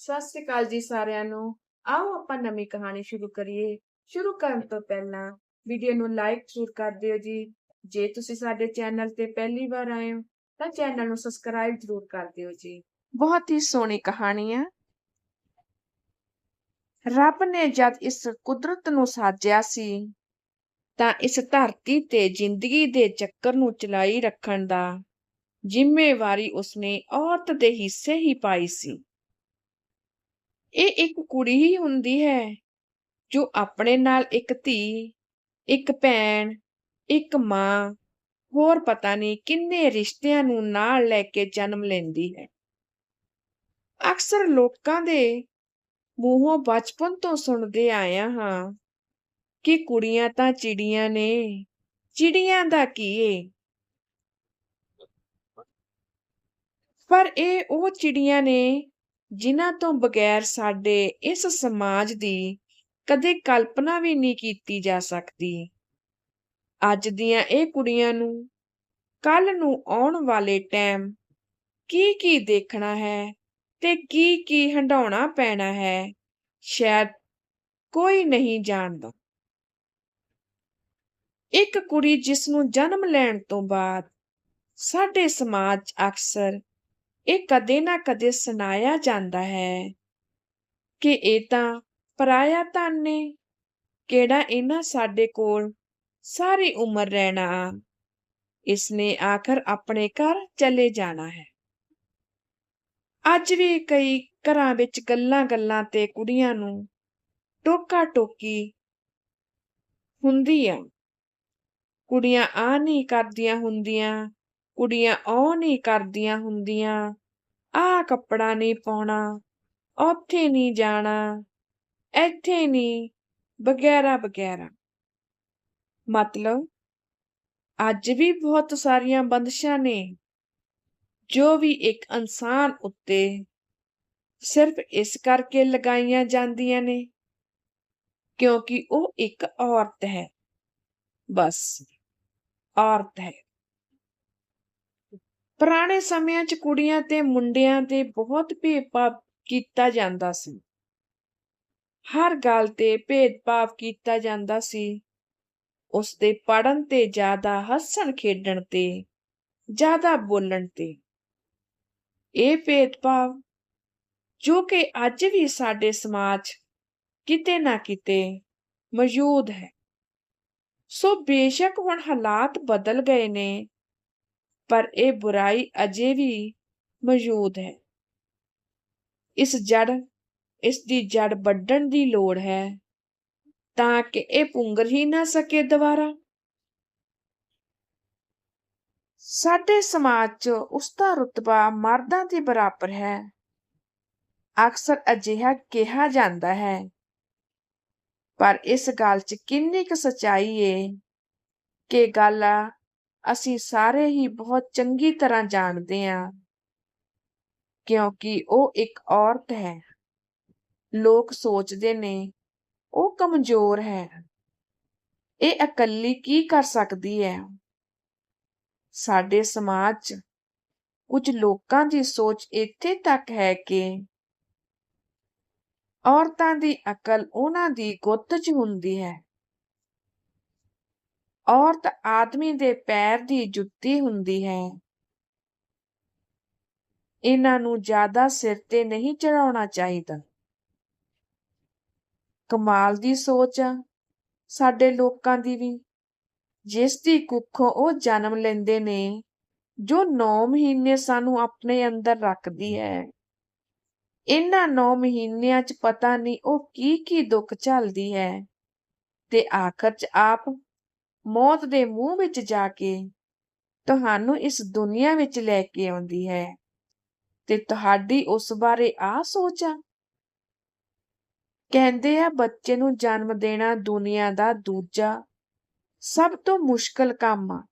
ਸਤਿ ਸ੍ਰੀ ਅਕਾਲ ਜੀ ਸਾਰਿਆਂ ਨੂੰ। ਆਓ ਆਪਾਂ ਨਵੀਂ ਕਹਾਣੀ ਸ਼ੁਰੂ ਕਰੀਏ। ਸ਼ੁਰੂ ਕਰਨ ਤੋਂ ਪਹਿਲਾਂ ਵੀਡੀਓ ਨੂੰ ਲਾਈਕ ਜ਼ਰੂਰ ਕਰ ਦਿਓ ਜੀ। ਜੇ ਤੁਸੀਂ ਸਾਡੇ ਚੈਨਲ ਤੇ ਪਹਿਲੀ ਵਾਰ ਆਏ ਹੋ, ਤਾਂ ਚੈਨਲ ਨੂੰ ਸਬਸਕ੍ਰਾਈਬ ਜ਼ਰੂਰ ਕਰ ਦਿਓ ਜੀ। ਬਹੁਤ ਹੀ ਸੋਹਣੀ ਕਹਾਣੀ ਹੈ ਰੱਬ ਨੇ ਜਦ ਇਸ ਕੁਦਰਤ ਨੂੰ ਸਾਜਿਆ ਸੀ, ਤਾਂ ਇਸ ਧਰਤੀ ਤੇ ਜ਼ਿੰਦਗੀ ਦੇ ਚੱਕਰ ਨੂੰ ਚਲਾਈ ਰੱਖਣ ਦਾ ਜ਼ਿੰਮੇਵਾਰੀ ਉਸਨੇ ਔਰਤ ਦੇ ਹਿੱਸੇ ਹੀ ਪਾਈ ਸੀ। ਇਹ ਇੱਕ ਕੁੜੀ ਹੀ ਹੁੰਦੀ ਹੈ, ਜੋ ਆਪਣੇ ਨਾਲ ਇੱਕ ਧੀ, ਇੱਕ ਭੈਣ, ਇੱਕ ਮਾਂ, ਹੋਰ ਪਤਾ ਨਹੀਂ ਕਿੰਨੇ ਰਿਸ਼ਤਿਆਂ ਨੂੰ ਨਾਲ ਲੈ ਕੇ ਜਨਮ ਲੈਂਦੀ ਹੈ। ਅਕਸਰ ਲੋਕਾਂ ਦੇ ਮੂੰਹੋਂ ਬਚਪਨ ਤੋਂ ਸੁਣਦੇ ਆਇਆ ਹਾਂ ਕਿ ਕੁੜੀਆਂ ਤਾਂ ਚਿੜੀਆਂ ਨੇ। ਚਿੜੀਆਂ ਦਾ ਕੀ ਏ? ਪਰ ਇਹ ਉਹ ਚਿੜੀਆਂ ਨੇ ਜਿਨ੍ਹਾਂ ਤੋਂ ਬਗੈਰ ਸਾਡੇ ਇਸ ਸਮਾਜ ਦੀ ਕਦੇ ਕਲਪਨਾ ਵੀ ਨਹੀਂ ਕੀਤੀ ਜਾ ਸਕਦੀ। ਅੱਜ ਦੀਆਂ ਇਹ ਕੁੜੀਆਂ ਨੂੰ ਕੱਲ ਨੂੰ ਆਉਣ ਵਾਲੇ ਟਾਈਮ ਕੀ ਕੀ ਦੇਖਣਾ ਹੈ ਤੇ ਕੀ ਕੀ ਹੰਡਾਉਣਾ ਪੈਣਾ ਹੈ, ਸ਼ਾਇਦ ਕੋਈ ਨਹੀਂ ਜਾਣਦਾ। ਇੱਕ ਕੁੜੀ ਜਿਸ ਨੂੰ ਜਨਮ ਲੈਣ ਤੋਂ ਬਾਅਦ ਸਾਡੇ ਸਮਾਜ ਅਕਸਰ ਇਹ ਕਦੇ ਨਾ ਕਦੇ ਸੁਣਾਇਆ ਜਾਂਦਾ ਹੈ ਕਿ ਇਹ ਤਾਂ ਪਰਾਇਆ ਧਨ ਨੇ ਕਿਹੜਾ ਇਹਨਾਂ ਸਾਡੇ ਕੋਲ ਸਾਰੀ ਉਮਰ ਰਹਿਣਾ। ਇਸ ਨੇ ਆਖਰ ਆਪਣੇ ਘਰ ਚਲੇ ਜਾਣਾ ਹੈ। ਅੱਜ ਵੀ ਕਈ ਘਰਾਂ ਵਿੱਚ ਗੱਲਾਂ-ਗੱਲਾਂ ਤੇ ਕੁੜੀਆਂ ਨੂੰ ਟੋਕਾ ਟੋਕੀ ਹੁੰਦੀ ਆ। ਕੁੜੀਆਂ ਆ ਨਹੀਂ ਕਰਦੀਆਂ ਹੁੰਦੀਆਂ। ਕੁੜੀਆਂ ਉਹ ਨਹੀਂ ਕਰਦੀਆਂ ਹੁੰਦੀਆਂ। ਆਹ ਕੱਪੜਾ ਨਹੀਂ ਪਾਉਣਾ, ਉੱਥੇ ਨਹੀਂ ਜਾਣਾ, ਇੱਥੇ ਨਹੀਂ ਵਗੈਰਾ ਵਗੈਰਾ ਮਤਲਬ ਅੱਜ ਵੀ ਬਹੁਤ ਸਾਰੀਆਂ ਬੰਦਸ਼ਾਂ ਨੇ, ਜੋ ਵੀ ਇੱਕ ਇਨਸਾਨ ਉੱਤੇ ਸਿਰਫ ਇਸ ਕਰਕੇ ਲਗਾਈਆਂ ਜਾਂਦੀਆਂ ਨੇ, ਕਿਉਂਕਿ ਉਹ ਇੱਕ ਔਰਤ ਹੈ। ਬਸ, ਔਰਤ ਹੈ। ਪੁਰਾਣੇ ਸਮਿਆਂ 'ਚ ਕੁੜੀਆਂ ਤੇ ਮੁੰਡਿਆਂ ਤੇ ਬਹੁਤ ਭੇਦਭਾਵ ਕੀਤਾ ਜਾਂਦਾ ਸੀ। ਹਰ ਗੱਲ ਤੇ ਭੇਦਭਾਵ ਕੀਤਾ ਜਾਂਦਾ ਸੀ। ਉਸ ਦੇ ਪੜਨ ਤੇ ਜ਼ਿਆਦਾ ਹੱਸਣ ਖੇਡਣ ਤੇ, ਜ਼ਿਆਦਾ ਬੋਲਣ ਤੇ। ਇਹ ਭੇਦਭਾਵ ਜੋ ਕਿ ਅੱਜ ਵੀ ਸਾਡੇ ਸਮਾਜ ਕਿਤੇ ਨਾ ਕਿਤੇ ਮੌਜੂਦ ਹੈ। ਸੋ ਬੇਸ਼ੱਕ ਹੁਣ ਹਾਲਾਤ ਬਦਲ ਗਏ ਨੇ ਪਰ ਇਹ ਬੁਰਾਈ ਅਜੇ ਵੀ ਮੌਜੂਦ ਹੈ। ਇਸ ਜੜ, ਇਸ ਦੀ ਜੜ ਵੱਢਣ ਦੀ ਲੋੜ ਹੈ ਤਾਂ ਕਿ ਇਹ ਪੁੰਗਰ ਹੀ ਨਾ ਸਕੇ ਦੁਬਾਰਾ। ਸਾਡੇ ਸਮਾਜ 'ਚ ਉਸ ਦਾ ਰੁਤਬਾ ਮਰਦਾਂ ਦੇ ਬਰਾਬਰ ਹੈ। ਅਕਸਰ ਅਜਿਹਾ ਕਿਹਾ ਜਾਂਦਾ ਹੈ। ਪਰ ਇਸ ਗੱਲ 'ਚ ਕਿੰਨੀ ਕੁ ਸਚਾਈ ਏ ਕਿ ਗੱਲ ਅਸੀਂ ਸਾਰੇ ਹੀ ਬਹੁਤ ਚੰਗੀ ਤਰ੍ਹਾਂ ਜਾਣਦੇ ਹਾਂ ਕਿਉਂਕਿ ਉਹ ਇੱਕ ਔਰਤ ਹੈ। ਲੋਕ ਸੋਚਦੇ ਨੇ, ਉਹ ਕਮਜ਼ੋਰ ਹੈ। ਇਹ ਇਕੱਲੀ ਕੀ ਕਰ ਸਕਦੀ ਹੈ? ਸਾਡੇ ਸਮਾਜ 'ਚ ਕੁਝ ਲੋਕਾਂ ਦੀ ਸੋਚ ਇੱਥੇ ਤੱਕ ਹੈ ਕਿ ਔਰਤਾਂ ਦੀ ਅਕਲ ਉਹਨਾਂ ਦੀ ਗੁੱਤ 'ਚ ਹੁੰਦੀ ਹੈ। ਔਰਤ ਆਦਮੀ ਦੇ ਪੈਰ ਦੀ ਜੁੱਤੀ ਹੁੰਦੀ ਹੈ। ਇਹਨਾਂ ਨੂੰ ਜ਼ਿਆਦਾ ਸਿਰ ਤੇ ਨਹੀਂ ਚੜਾਉਣਾ ਚਾਹੀਦਾ। ਕਮਾਲ ਦੀ ਸੋਚ ਆ ਸਾਡੇ ਲੋਕਾਂ ਦੀ ਵੀ। ਜਿਸ ਦੀ ਕੁੱਖੋਂ ਉਹ ਜਨਮ ਲੈਂਦੇ ਨੇ, ਜੋ 9 ਮਹੀਨੇ ਸਾਨੂੰ ਆਪਣੇ ਅੰਦਰ ਰੱਖਦੀ ਹੈ। ਇਹਨਾਂ 9 ਮਹੀਨਿਆਂ 'ਚ ਪਤਾ ਨਹੀਂ ਉਹ ਕੀ ਕੀ ਦੁੱਖ ਝੱਲਦੀ ਹੈ। ਤੇ ਆਖਰ 'ਚ ਆਪ ਮੌਤ ਦੇ ਮੂੰਹ ਵਿੱਚ ਜਾ ਕੇ ਤੁਹਾਨੂੰ ਇਸ ਦੁਨੀਆ ਵਿੱਚ ਲੈ ਕੇ ਆਉਂਦੀ ਹੈ ਤੇ ਤੁਹਾਡੀ ਉਸ ਬਾਰੇ ਆ ਸੋਚਾਂ ਕਹਿੰਦੇ ਆ, ਬੱਚੇ ਨੂੰ ਜਨਮ ਦੇਣਾ ਦੁਨੀਆ ਦਾ ਦੂਜਾ ਸਭ ਤੋਂ ਮੁਸ਼ਕਲ ਕੰਮ ਆ।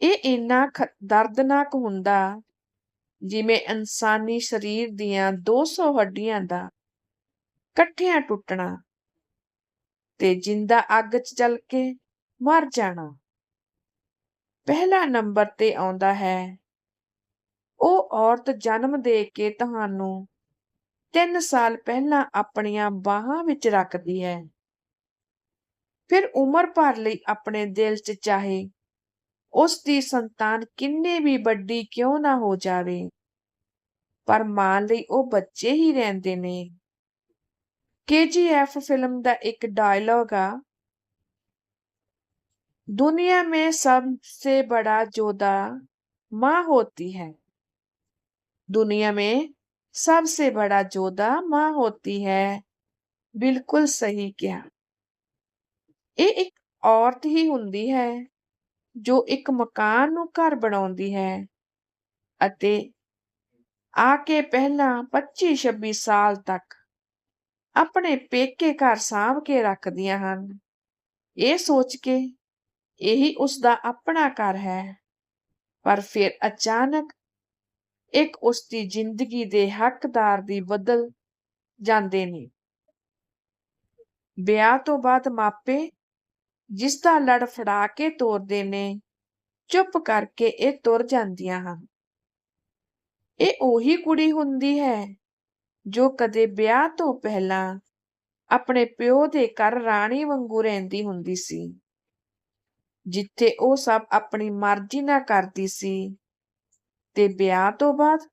ਇਹ ਇੰਨਾ ਦਰਦਨਾਕ ਹੁੰਦਾ ਜਿਵੇਂ ਇਨਸਾਨੀ ਸਰੀਰ ਦੀਆਂ 200 ਹੱਡੀਆਂ ਦਾ ਇਕੱਠਿਆਂ ਟੁੱਟਣਾ। ਤੇ ਜਿੰਦਾ ਅੱਗ 'ਚ ਜਲ ਕੇ ਮਰ ਜਾਣਾ। ਪਹਿਲਾ ਨੰਬਰ ਤੇ ਆਉਂਦਾ ਹੈ, ਉਹ ਔਰਤ ਜਨਮ ਦੇ ਕੇ ਤੁਹਾਨੂੰ 3 ਸਾਲ ਪਹਿਲਾਂ ਆਪਣੀਆਂ ਬਾਹਾਂ ਵਿੱਚ ਰੱਖਦੀ ਹੈ। ਫਿਰ ਉਮਰ ਭਰ ਲਈ ਆਪਣੇ ਦਿਲ 'ਚ ਚਾਹੇ ਉਸ ਦੀ ਸੰਤਾਨ ਕਿੰਨੇ ਵੀ ਵੱਡੀ ਕਿਉਂ ਨਾ ਹੋ ਜਾਵੇ, ਪਰ ਮਾਂ ਲਈ ਉਹ ਬੱਚੇ ਹੀ ਰਹਿੰਦੇ ਨੇ। केजीएफ फिल्म ਦਾ ਇੱਕ डायलॉग आ दुनिया में सबसे बड़ा जोधा माँ होती है दुनिया में सबसे बड़ा जोधा माँ होती है ਬਿਲਕੁਲ ਸਹੀ ਕਿਹਾ ਇਹ ਇੱਕ ਔਰਤ ਹੀ ਹੁੰਦੀ ਹੈ ਜੋ ਇੱਕ ਮਕਾਨ ਨੂੰ ਘਰ ਬਣਾਉਂਦੀ ਹੈ ਅਤੇ ਆ ਕੇ ਪਹਿਲਾਂ 25-26 ਸਾਲ ਤੱਕ ਆਪਣੇ ਪੇਕੇ ਘਰ ਸਾਂਭ ਕੇ ਰੱਖਦੀਆਂ ਹਨ। ਇਹ ਸੋਚ ਕੇ ਇਹੀ ਉਸ ਦਾ ਆਪਣਾ ਘਰ ਹੈ। ਪਰ ਫਿਰ ਅਚਾਨਕ ਇੱਕ ਉਸ ਦੀ ਜ਼ਿੰਦਗੀ ਦੇ ਹੱਕਦਾਰ ਦੀ ਬਦਲ ਜਾਂਦੇ ਨੇ। ਵਿਆਹ ਤੋਂ ਬਾਅਦ ਮਾਪੇ ਜਿਸ ਦਾ ਲੜ ਫੜਾ ਕੇ ਤੋਰਦੇ ਨੇ, ਚੁੱਪ ਕਰਕੇ ਇਹ ਤੁਰ ਜਾਂਦੀਆਂ ਹਨ। ਇਹ ਉਹੀ ਕੁੜੀ ਹੁੰਦੀ ਹੈ ਜੋ ਕਦੇ ਵਿਆਹ ਤੋਂ ਪਹਿਲਾਂ ਆਪਣੇ ਪਿਓ ਦੇ ਘਰ ਰਾਣੀ ਵਾਂਗੂ ਰਹਿੰਦੀ ਹੁੰਦੀ ਸੀ, ਜਿੱਥੇ ਉਹ ਸਭ ਆਪਣੀ ਮਰਜ਼ੀ ਨਾਲ ਕਰਦੀ ਸੀ, ਤੇ ਵਿਆਹ ਤੋਂ ਬਾਅਦ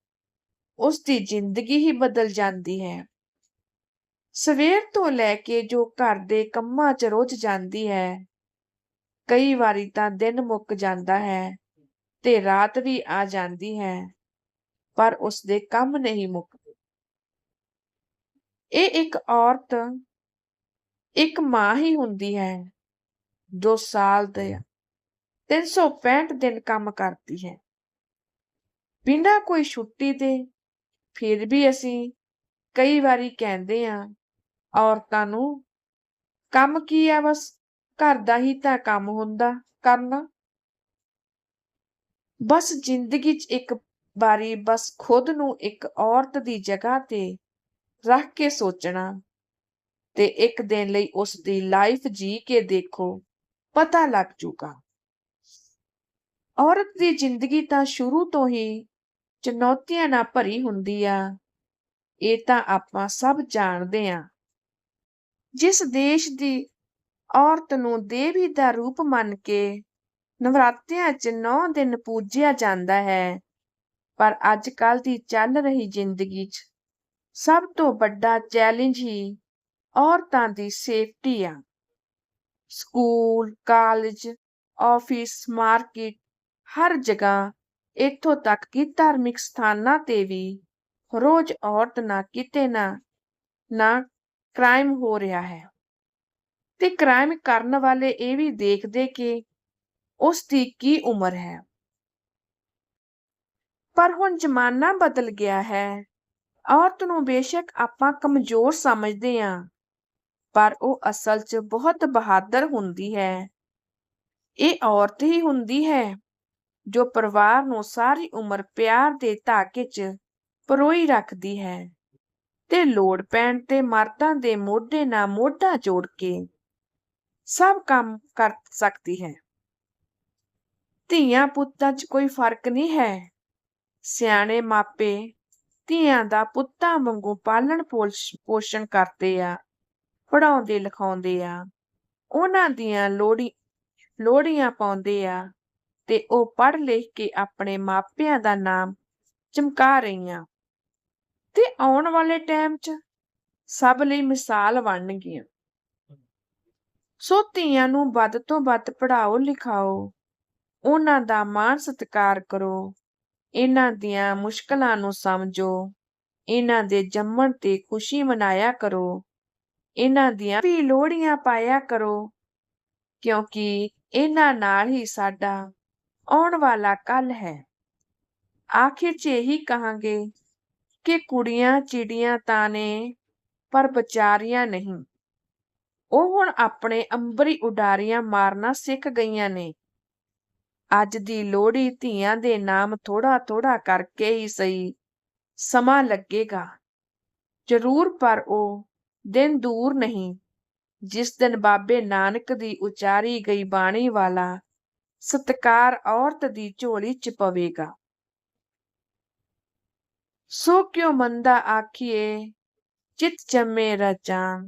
ਉਸ ਦੀ ਜ਼ਿੰਦਗੀ ਹੀ ਬਦਲ ਜਾਂਦੀ ਹੈ। ਸਵੇਰ ਤੋਂ ਲੈ ਕੇ ਜੋ ਘਰ ਦੇ ਕੰਮਾਂ 'ਚ ਰੁੱਝ ਜਾਂਦੀ ਹੈ, ਕਈ ਵਾਰੀ ਤਾਂ ਦਿਨ ਮੁੱਕ ਜਾਂਦਾ ਹੈ ਤੇ ਰਾਤ ਵੀ ਆ ਜਾਂਦੀ ਹੈ, ਪਰ ਉਸ ਦੇ ਕੰਮ ਨਹੀਂ ਮੁੱਕਦੇ। ਇਹ ਇੱਕ ਔਰਤ ਇੱਕ ਮਾਂ ਹੀ ਹੁੰਦੀ ਹੈ ਜੋ ਸਾਲ ਦੇ 365 ਦਿਨ ਕੰਮ ਕਰਦੀ ਹੈ। ਬਿਨਾਂ ਕੋਈ ਛੁੱਟੀ ਦੇ ਫਿਰ ਵੀ ਅਸੀਂ ਕਈ ਵਾਰੀ ਕਹਿੰਦੇ ਆ ਔਰਤਾਂ ਨੂੰ ਕੰਮ ਕੀ ਆ ਬਸ ਘਰ ਦਾ ਹੀ ਤਾਂ ਕੰਮ ਹੁੰਦਾ ਕਰਨਾ। ਬਸ ਜ਼ਿੰਦਗੀ 'ਚ ਇੱਕ ਵਾਰੀ ਬਸ ਖੁਦ ਨੂੰ ਇੱਕ ਔਰਤ ਦੀ ਜਗ੍ਹਾ ਤੇ ਰੱਖ ਕੇ ਸੋਚਣਾ ਤੇ ਇੱਕ ਦਿਨ ਲਈ ਉਸ ਦੀ ਲਾਈਫ ਜੀ ਕੇ ਦੇਖੋ, ਪਤਾ ਲੱਗ ਜੂਗਾ। ਔਰਤ ਦੀ ਜ਼ਿੰਦਗੀ ਤਾਂ ਸ਼ੁਰੂ ਤੋਂ ਹੀ ਚੁਣੌਤੀਆਂ ਨਾਲ ਭਰੀ ਹੁੰਦੀ ਆ, ਇਹ ਤਾਂ ਆਪਾਂ ਸਭ ਜਾਣਦੇ ਆ। ਜਿਸ ਦੇਸ਼ ਦੀ ਔਰਤ ਨੂੰ ਦੇਵੀ ਦਾ ਰੂਪ ਮੰਨ ਕੇ ਨਵਰਾਤਿਆਂ 'ਚ 9 ਦਿਨ ਪੂਜਿਆ ਜਾਂਦਾ ਹੈ, ਪਰ ਅੱਜ ਕੱਲ ਦੀ ਚੱਲ ਰਹੀ ਜ਼ਿੰਦਗੀ 'ਚ ਸਭ ਤੋਂ ਵੱਡਾ ਚੈਲੰਜ ਹੀ ਔਰਤਾਂ ਦੀ ਸੇਫਟੀ ਆ। ਸਕੂਲ ਕਾਲਜ ਆਫਿਸ ਮਾਰਕੀਟ ਹਰ ਜਗ੍ਹਾ ਇੱਥੋਂ ਤੱਕ ਕਿ ਧਾਰਮਿਕ ਸਥਾਨਾਂ ਤੇ ਵੀ ਰੋਜ਼ ਔਰਤ ਨਾ ਕਿਤੇ ਨਾ ਨਾ ਕ੍ਰਾਈਮ ਹੋ ਰਿਹਾ ਹੈ। ਤੇ ਕ੍ਰਾਈਮ ਕਰਨ ਵਾਲੇ ਇਹ ਵੀ ਦੇਖਦੇ ਕਿ ਉਸ ਦੀ ਕੀ ਉਮਰ ਹੈ। ਪਰ ਹੁਣ ਜ਼ਮਾਨਾ ਬਦਲ ਗਿਆ ਹੈ। ਔਰਤ ਨੂੰ ਬੇਸ਼ੱਕ ਆਪਾਂ ਕਮਜ਼ੋਰ ਸਮਝਦੇ ਹਾਂ, ਪਰ ਉਹ ਅਸਲ 'ਚ ਬਹੁਤ ਬਹਾਦਰ ਹੁੰਦੀ ਹੈ। ਇਹ ਔਰਤ ਹੀ ਹੁੰਦੀ ਹੈ ਜੋ ਪਰਿਵਾਰ ਨੂੰ ਸਾਰੀ ਉਮਰ ਪਿਆਰ ਦੇ ਧਾਗੇ 'ਚ ਪਰੋਈ ਰੱਖਦੀ ਹੈ ਤੇ ਲੋੜ ਪੈਣ ਤੇ ਮਰਦਾਂ ਦੇ ਮੋਢੇ ਨਾਲ ਮੋਢਾ ਜੋੜ ਕੇ ਸਭ ਕੰਮ ਕਰ ਸਕਦੀ ਹੈ। ਧੀਆਂ ਪੁੱਤਾਂ 'ਚ ਕੋਈ ਫ਼ਰਕ ਨਹੀਂ ਹੈ। ਸਿਆਣੇ ਮਾਪੇ ਧੀਆਂ ਦਾ ਪੁੱਤਾਂ ਵਾਂਗੂ ਪਾਲਣ ਪੋਸ਼ਣ ਕਰਦੇ ਆ ਪੜਾਉਂਦੇ ਲਿਖਾਉਂਦੇ ਆ। ਉਹਨਾਂ ਦੀਆਂ ਲੋੜੀ ਲੋੜੀਆਂ ਪਾਉਂਦੇ ਆ ਤੇ ਉਹ ਪੜ੍ਹ ਲਿਖ ਕੇ ਆਪਣੇ ਮਾਪਿਆਂ ਦਾ ਨਾਮ ਚਮਕਾ ਰਹੀਆਂ। ਤੇ ਆਉਣ ਵਾਲੇ ਟਾਈਮ 'ਚ ਸਭ ਲਈ ਮਿਸਾਲ ਬਣਨਗੀਆਂ। ਸੋ ਧੀਆਂ ਨੂੰ ਵੱਧ ਤੋਂ ਵੱਧ ਪੜਾਓ ਲਿਖਾਓ। ਉਹਨਾਂ ਦਾ ਮਾਣ ਸਤਿਕਾਰ ਕਰੋ। ਇਹਨਾਂ ਦੀਆਂ ਮੁਸ਼ਕਲਾਂ ਨੂੰ ਸਮਝੋ, ਇਹਨਾਂ ਦੇ ਜੰਮਣ ਤੇ ਖੁਸ਼ੀ ਮਨਾਇਆ ਕਰੋ, ਇਹਨਾਂ ਦੀਆਂ ਵੀ ਲੋੜੀਆਂ ਪਾਇਆ ਕਰੋ, ਕਿਉਂਕਿ ਇਹਨਾਂ ਨਾਲ ਹੀ ਸਾਡਾ ਆਉਣ ਵਾਲਾ ਕੱਲ ਹੈ। ਆਖਿਰ 'ਚ ਇਹੀ ਕਹਾਂਗੇ ਕਿ ਕੁੜੀਆਂ ਚਿੜੀਆਂ ਤਾਂ ਨੇ, ਪਰ ਵਿਚਾਰੀਆਂ ਨਹੀਂ। ਉਹ ਹੁਣ ਆਪਣੇ ਅੰਬਰੀ ਉਡਾਰੀਆਂ ਮਾਰਨਾ ਸਿੱਖ ਗਈਆਂ ਨੇ। ਅੱਜ ਦੀ ਲੋਹੜੀ ਧੀਆਂ ਦੇ ਨਾਮ ਥੋੜਾ ਥੋੜਾ ਕਰਕੇ ਹੀ ਸਹੀ ਸਮਾਂ ਲੱਗੇਗਾ। ਜ਼ਰੂਰ, ਪਰ ਉਹ ਦਿਨ ਦੂਰ ਨਹੀਂ। ਜਿਸ ਦਿਨ ਬਾਬੇ ਨਾਨਕ ਦੀ ਉਚਾਰੀ ਗਈ ਬਾਣੀ ਵਾਲਾ ਸਤਕਾਰ ਔਰਤ ਦੀ ਝੋਲੀ ਚ ਪਵੇਗਾ। ਸੋ ਕਿਉ ਮੰਦਾ ਆਖੀਏ, ਚਿਤ ਜੰਮੇ ਰਚਾਂ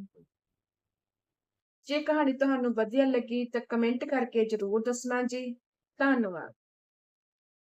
ਜੇ ਕਹਾਣੀ ਤੁਹਾਨੂੰ ਵਧੀਆ ਲੱਗੀ ਤਾਂ ਕਮੈਂਟ ਕਰਕੇ ਜ਼ਰੂਰ ਦੱਸਣਾ ਜੀ। ਧੰਨਵਾਦ।